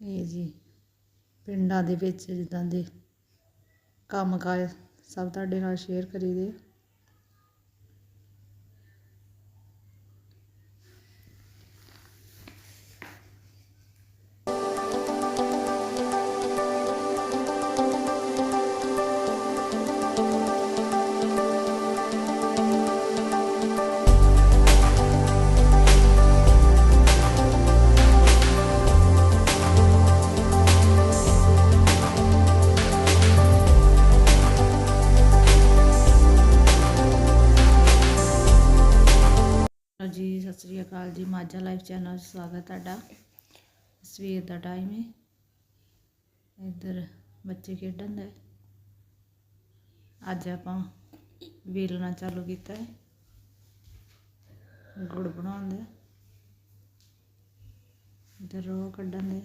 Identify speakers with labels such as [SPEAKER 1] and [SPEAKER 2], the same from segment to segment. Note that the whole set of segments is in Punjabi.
[SPEAKER 1] ਇਹ ਜੀ ਪਿੰਡਾਂ ਦੇ ਵਿੱਚ ਜਿੱਦਾਂ ਦੇ ਕੰਮ ਕਾਜ ਸਭ ਤੁਹਾਡੇ ਨਾਲ ਸ਼ੇਅਰ ਕਰੀਦੇ ਅਕਾਲ ਜੀ ਮਾਝਾ ਲਾਈਵ ਚੈਨਲ 'ਚ ਸਵਾਗਤ ਤੁਹਾਡਾ। ਸਵੇਰ ਦਾ ਟਾਈਮ ਹੈ ਇੱਧਰ ਬੱਚੇ ਖੇਡਣ ਦੇ। ਅੱਜ ਆਪਾਂ ਵੇਲਣਾ ਚਾਲੂ ਕੀਤਾ ਹੈ ਗੁੜ ਬਣਾਉਣ ਦੇ। ਇੱਧਰ ਰੋ ਕੱਢਣ ਦੇ।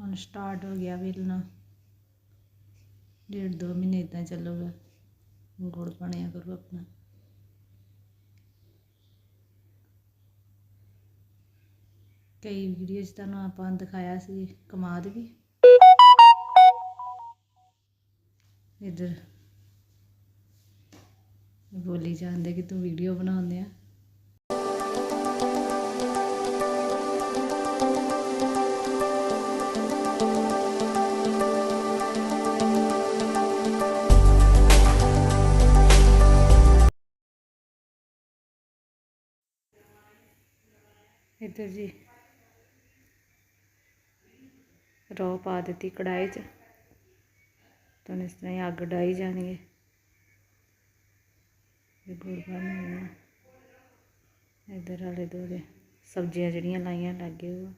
[SPEAKER 1] ਹੁਣ ਸਟਾਰਟ ਹੋ ਗਿਆ ਵੇਲਣਾ। ਡੇਢ ਦੋ ਮਹੀਨੇ ਇਦਾਂ ਚੱਲੂਗਾ। ਗੁੜ ਬਣਿਆ ਕਰੂ ਆਪਣਾ। ਕਈ ਵੀਡੀਓ 'ਚ ਤੁਹਾਨੂੰ ਆਪਾਂ ਦਿਖਾਇਆ ਸੀ, ਕਮਾਦ ਵੀ। ਇੱਧਰ ਬੋਲੀ ਜਾਂਦੇ ਕਿ ਤੂੰ ਵੀਡੀਓ ਬਣਾਉਂਦੇ ਆ। ਇੱਧਰ ਜੀ। ਰੋ ਪਾ ਦਿੱਤੀ ਕੜਾਈ 'ਚ। ਤਾਂ ਇਸ ਤਰ੍ਹਾਂ ਹੀ ਅੱਗ ਡਾਈ ਜਾਣੀ ਹੈ ਇਹ ਗੁੜ ਬਣ ਇੱਧਰ ਵਾਲੇ ਦੋਲੇ ਸਬਜ਼ੀਆਂ ਜਿਹੜੀਆਂ ਲਾਈਆਂ ਲੱਗੇ ਉਹ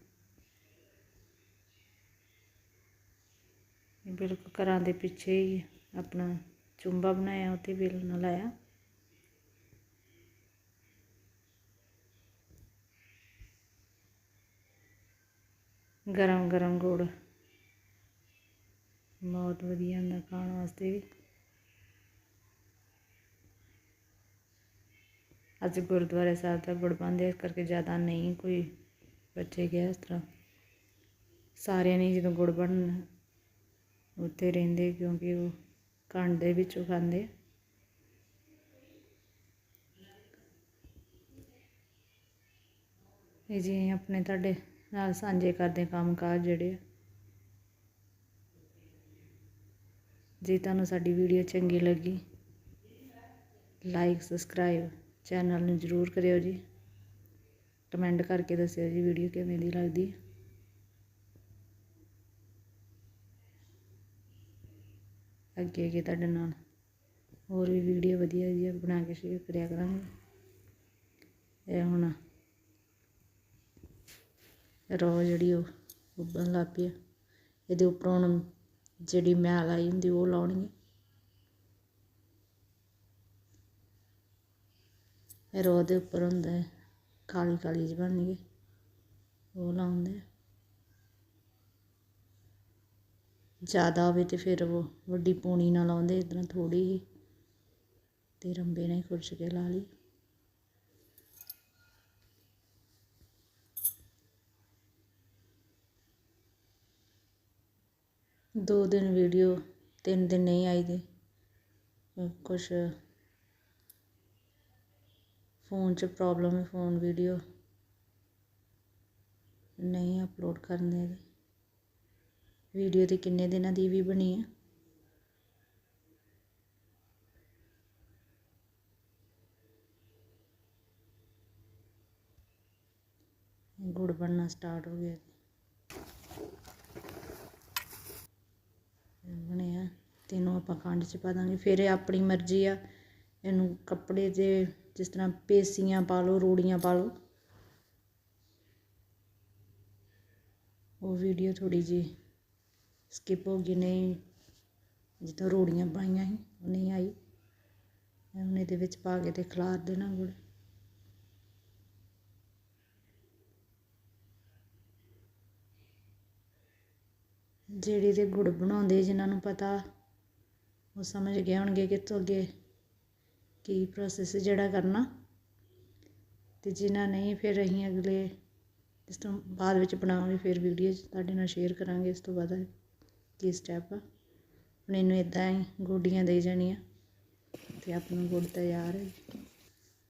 [SPEAKER 1] ਬਿਲਕੁਲ ਘਰਾਂ ਦੇ ਪਿੱਛੇ ਹੀ ਆਪਣਾ ਚੁੰਬਾ ਬਣਾਇਆ ਉੱਤੇ ਵੇਲਣਾ ਲਾਇਆ। ਗਰਮ ਗਰਮ ਗੁੜ। ਬਹੁਤ ਵਧੀਆ ਹੁੰਦਾ ਖਾਣ ਵਾਸਤੇ ਵੀ। ਅੱਜ ਗੁਰਦੁਆਰੇ ਸਾਹਿਬ ਦਾ ਗੁੜ ਪਾਉਂਦੇ ਇਸ ਕਰਕੇ ਜ਼ਿਆਦਾ ਨਹੀਂ ਕੋਈ ਬੱਚੇ ਗਿਆ ਇਸ ਤਰ੍ਹਾਂ। ਸਾਰਿਆਂ ਨੇ ਜਦੋਂ ਗੁੜ ਬਣਨ ਉੱਥੇ ਰਹਿੰਦੇ, ਕਿਉਂਕਿ ਉਹ ਕੰਡ ਦੇ ਵਿੱਚੋਂ ਖਾਂਦੇ। ਇਹ ਜੀ, ਆਪਣੇ ਤੁਹਾਡੇ ਨਾਲ ਸਾਂਝੇ ਕਰਦੇ ਕੰਮ ਕਾਜ ਜਿਹੜੇ ਜੇ ਤੁਹਾਨੂੰ ਸਾਡੀ ਵੀਡੀਓ ਚੰਗੀ ਲੱਗੀ ਲਾਈਕ ਸਬਸਕ੍ਰਾਈਬ ਚੈਨਲ ਨੂੰ ਜ਼ਰੂਰ ਕਰਿਓ ਜੀ। ਕਮੈਂਟ ਕਰਕੇ ਦੱਸਿਓ ਜੀ ਵੀਡੀਓ ਕਿਵੇਂ ਦੀ ਲੱਗਦੀ ਅੱਗੇ ਅੱਗੇ ਤੁਹਾਡੇ ਨਾਲ ਹੋਰ ਵੀ ਵੀਡੀਓ ਵਧੀਆ ਵਧੀਆ ਬਣਾ ਕੇ ਸ਼ੇਅਰ ਕਰਿਆ ਕਰਾਂਗੇ। ਇਹ ਹੁਣ ਰੋ ਜਿਹੜੀ ਉਹ ਉੱਬਲਣ ਲੱਗ ਪਈ ਆ। ਇਹਦੇ ਉੱਪਰੋਂ ਹੁਣ ਜਿਹੜੀ ਮੈਲ ਆਈ ਹੁੰਦੀ ਉਹ ਲਾਉਣੀ ਹੈ ਇਹ ਦੇ ਉੱਪਰ ਹੁੰਦਾ ਹੈ, ਕਾਲੀ ਕਾਲੀ ਜਿਹੀ ਬਣਨੀ ਹੈ, ਉਹ ਲਾਉਂਦੇ ਜ਼ਿਆਦਾ ਹੋਵੇ ਤੇ ਫਿਰ ਉਹ ਵੱਡੀ ਪੂਣੀ ਨਾਲ ਲਾਉਂਦੇ ਇਦਾਂ ਥੋੜੀ ਹੀ ਤੇ ਰੰਬੇ ਨੇ ਹੀ ਖੁਰਚ ਕੇ ਲਾ ਲਈ। ਦੋ ਦਿਨ ਵੀਡੀਓ ਤਿੰਨ ਦਿਨ ਨਹੀਂ ਆਈ ਦੇ। ਕੁਛ ਫੋਨ 'ਚ ਪ੍ਰੋਬਲਮ ਹੈ ਫੋਨ ਵੀਡੀਓ ਨਹੀਂ ਅਪਲੋਡ ਕਰਨ ਦੇ ਵੀਡੀਓ ਤੇ ਕਿੰਨੇ ਦਿਨਾਂ ਦੀ ਵੀ ਬਣੀ ਹੈ। ਗੁੜ ਬਣਨਾ ਸਟਾਰਟ ਹੋ ਗਿਆ। ਅਤੇ ਇਹਨੂੰ ਆਪਾਂ ਖੰਡ ਚ ਪਾ ਦਾਂਗੇ। ਫਿਰ ਇਹ ਆਪਣੀ ਮਰਜ਼ੀ ਆ। ਇਹਨੂੰ ਕੱਪੜੇ 'ਤੇ ਜਿਸ ਤਰ੍ਹਾਂ ਪੇਸੀਆਂ ਪਾ ਲਓ, ਰੂੜੀਆਂ ਪਾ ਲਓ। ਉਹ ਵੀਡੀਓ ਥੋੜੀ ਜੀ ਸਕਿਪ ਹੋ ਗਈ। ਨਹੀਂ, ਜਿੱਦਾਂ ਰੂੜੀਆਂ ਪਾਈਆਂ ਸੀ, ਉਹ ਨਹੀਂ ਆਈ। ਹੁਣ ਇਹਦੇ ਵਿੱਚ ਪਾ ਕੇ ਤੇ ਖਲਾਰ ਦੇਣਾ ਗੁੜ। ਜਿਹੜੇ ਤੇ ਗੁੜ ਬਣਾਉਂਦੇ ਜਿਨ੍ਹਾਂ ਨੂੰ ਪਤਾ ਉਹ ਸਮਝ ਗਏ ਹੋਣਗੇ ਕਿ ਤੋਂ ਅੱਗੇ ਕੀ ਪ੍ਰੋਸੈਸ ਜਿਹੜਾ ਕਰਨਾ। ਅਤੇ ਜਿਨ੍ਹਾਂ ਨਹੀਂ, ਫਿਰ ਅਸੀਂ ਅਗਲੇ ਇਸ ਤੋਂ ਬਾਅਦ ਵਿੱਚ ਬਣਾਵਾਂਗੇ, ਫਿਰ ਵੀਡੀਓ 'ਚ ਤੁਹਾਡੇ ਨਾਲ ਸ਼ੇਅਰ ਕਰਾਂਗੇ। ਇਸ ਤੋਂ ਬਾਅਦ ਕੀ ਸਟੈਪ ਆ। ਹੁਣ ਇਹਨੂੰ ਇਦਾਂ ਹੀ ਗੋਡੀਆਂ ਦੇ ਜਾਣੀਆਂ। ਅਤੇ ਆਪਣਾ ਗੁੜ ਤਿਆਰ ਹੈ।